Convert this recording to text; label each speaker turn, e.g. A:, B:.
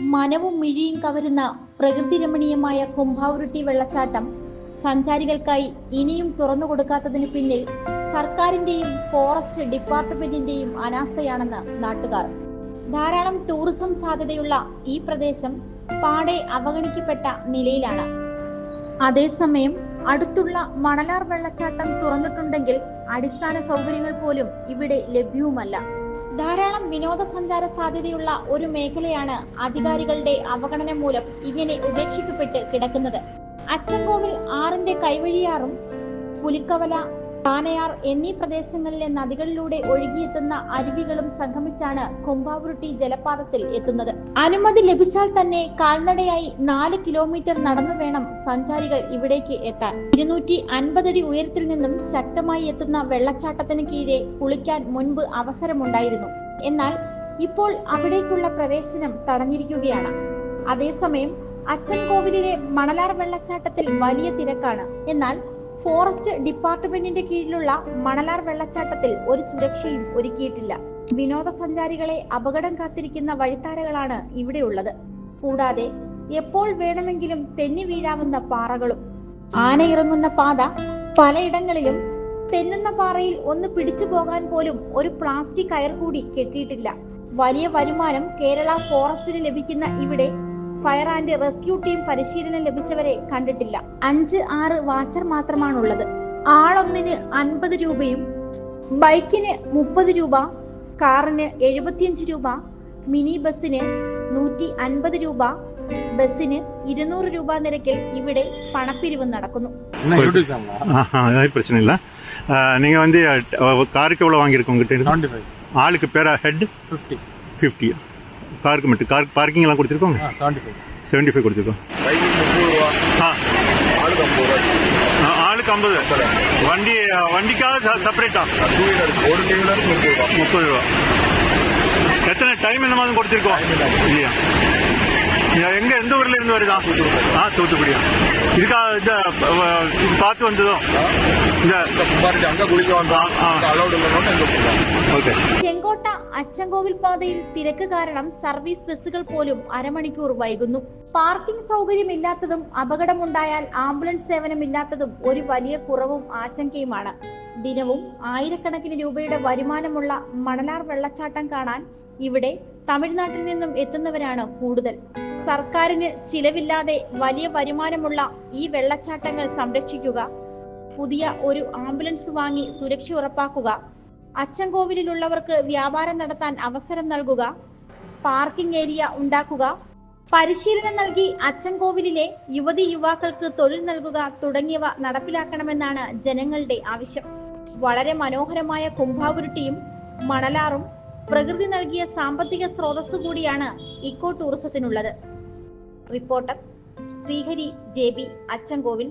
A: മനവും മിഴിയും കവരുന്ന പ്രകൃതി രമണീയമായ കുംഭാവുരുട്ടി വെള്ളച്ചാട്ടം സഞ്ചാരികൾക്കായി ഇനിയും തുറന്നു കൊടുക്കാത്തതിന് പിന്നിൽ സർക്കാരിന്റെയും ഫോറസ്റ്റ് ഡിപ്പാർട്ട്മെന്റിന്റെയും അനാസ്ഥയാണെന്ന് നാട്ടുകാർ. ധാരാളം ടൂറിസം സാധ്യതയുള്ള ഈ പ്രദേശം പാടെ അവഗണിക്കപ്പെട്ട നിലയിലാണ്. അതേസമയം അടുത്തുള്ള മണലാർ വെള്ളച്ചാട്ടം തുറന്നിട്ടുണ്ടെങ്കിൽ അടിസ്ഥാന സൗകര്യങ്ങൾ പോലും ഇവിടെ ലഭ്യവുമല്ല. ധാരാളം വിനോദസഞ്ചാര സാധ്യതയുള്ള ഒരു മേഖലയാണ് അധികാരികളുടെ അവഗണന മൂലം ഇങ്ങനെ ഉപേക്ഷിക്കപ്പെട്ട് കിടക്കുന്നത്. അച്ചൻകോവിൽ ആറിന്റെ കൈവഴിയാറും പുലിക്കവല കാനയാർ എന്നീ പ്രദേശങ്ങളിലെ നദികളിലൂടെ ഒഴുകിയെത്തുന്ന അരുവികളും സംഗമിച്ചാണ് കുംഭാവുരുട്ടി ജലപാതത്തിൽ എത്തുന്നത്. അനുമതി ലഭിച്ചാൽ തന്നെ കാൽനടയായി നാല് കിലോമീറ്റർ നടന്നു വേണം സഞ്ചാരികൾ ഇവിടേക്ക് എത്താൻ. ഇരുന്നൂറ്റി അൻപതടി ഉയരത്തിൽ നിന്നും ശക്തമായി എത്തുന്ന വെള്ളച്ചാട്ടത്തിന് കീഴെ കുളിക്കാൻ മുൻപ് അവസരമുണ്ടായിരുന്നു. എന്നാൽ ഇപ്പോൾ അവിടേക്കുള്ള പ്രവേശനം തടഞ്ഞിരിക്കുകയാണ്. അതേസമയം അച്ഛൻകോവിലിലെ മണലാർ വെള്ളച്ചാട്ടത്തിൽ വലിയ തിരക്കാണ്. എന്നാൽ ഫോറസ്റ്റ് ഡിപ്പാർട്ട്മെന്റിന്റെ കീഴിലുള്ള മണലാർ വെള്ളച്ചാട്ടത്തിൽ ഒരു സുരക്ഷയും ഒരുക്കിയിട്ടില്ല. വിനോദസഞ്ചാരികളെ അപകടം കാത്തിരിക്കുന്ന വഴിത്താരകളാണ് ഇവിടെയുള്ളത്. കൂടാതെ എപ്പോൾ വേണമെങ്കിലും തെന്നി വീഴാവുന്ന പാറകളും ആന ഇറങ്ങുന്ന പാത പലയിടങ്ങളിലും തെന്നുന്ന പാറയിൽ ഒന്ന് പിടിച്ചു പോകാൻ പോലും ഒരു പ്ലാസ്റ്റിക് കയർ കൂടി കെട്ടിയിട്ടില്ല. വലിയ വരുമാനം കേരള ഫോറസ്റ്റിന് ലഭിക്കുന്ന ഇവിടെ ഫയർ ആൻഡ് റെസ്ക്യൂ ടീം പരിശീലനം ലഭിച്ചവരെ കണ്ടിട്ടില്ല അഞ്ച് ആറ് വാച്ചർ മാത്രമാണുള്ളത് ആളൊന്നിന് അൻപത് രൂപയും ബൈക്കിന് മുപ്പത് രൂപ കാറിന് എഴുപത്തിയഞ്ച് രൂപ മിനി ബസ്സിന് നൂറ്റി അൻപത് രൂപ ബസ്സിന് ഇരുന്നൂറ് രൂപ നിരക്കിൽ ഇവിടെ പണപ്പിരിവ് നടക്കുന്നു
B: என்ன யூடியூப் சேனலா
C: ஆஹா, அது பிரச்சனை இல்லை நீங்கள் வந்து அஹ், காருக்கு எவ்வளோ வாங்கியிருக்கோம் உங்ககிட்ட இருந்து?
B: செவன்டி ஃபைவ்
C: ஆளுக்கு பேரா ஹெட்
B: ஃபிஃப்டி
C: ஃபிஃப்டி காருக்கு மட்டும் கார் பார்க்கிங்லாம் கொடுத்துருக்கோங்க?
B: செவன்ட்டி ஃபைவ்
C: செவன்ட்டி ஃபைவ் கொடுத்துருக்கோம். ஆ.
B: ஆளுக்கு ஐம்பது.
C: வண்டி வண்டிக்காக செப்பரேட்டா
B: ஒரு டீலர் முப்பது ரூபா.
C: எத்தனை டைம் என்ன மாதிரி கொடுத்துருக்கோம்? இல்லையா? எங்க எந்த ஊர்ல இருந்து வருதா? ஆ தூத்துக்குடியா. இதுக்கா இந்த பார்த்து வந்ததோ இந்த
B: அங்க குளிக்க வந்தோம்.
C: ஓகே
A: செங்கோட்டா അച്ചൻകോവിൽ പാതയിൽ തിരക്ക് കാരണം സർവീസ് ബസ്സുകൾ പോലും അരമണിക്കൂർ വൈകുന്നു. പാർക്കിംഗ് സൗകര്യമില്ലാത്തതും അപകടമുണ്ടായാൽ ആംബുലൻസ് സേവനമില്ലാത്തതും ഒരു വലിയ കുറവും ആശങ്കയുമാണ്. ദിനവും ആയിരക്കണക്കിന് രൂപയുടെ വരുമാനമുള്ള മണലാർ വെള്ളച്ചാട്ടം കാണാൻ ഇവിടെ തമിഴ്നാട്ടിൽ നിന്നും എത്തുന്നവരാണ് കൂടുതൽ. സർക്കാരിന് ചിലവില്ലാതെ വലിയ വരുമാനമുള്ള ഈ വെള്ളച്ചാട്ടങ്ങൾ സംരക്ഷിക്കുക പുതിയ ഒരു ആംബുലൻസ് വാങ്ങി സുരക്ഷ ഉറപ്പാക്കുക അച്ചൻകോവിലുള്ളവർക്ക് വ്യാപാരം നടത്താൻ അവസരം നൽകുക പാർക്കിംഗ് ഏരിയ ഉണ്ടാക്കുക പരിശീലനം നൽകി അച്ചൻകോവിലിലെ യുവതി യുവാക്കൾക്ക് തൊഴിൽ നൽകുക തുടങ്ങിയവ നടപ്പിലാക്കണമെന്നാണ് ജനങ്ങളുടെ ആവശ്യം. വളരെ മനോഹരമായ കുംഭാവുരുട്ടിയും മണലാറും പ്രകൃതി നൽകിയ സാമ്പത്തിക സ്രോതസ് കൂടിയാണ് eco ടൂറിസത്തിനുള്ളത്. Reporter Sreehari J B Achankovil.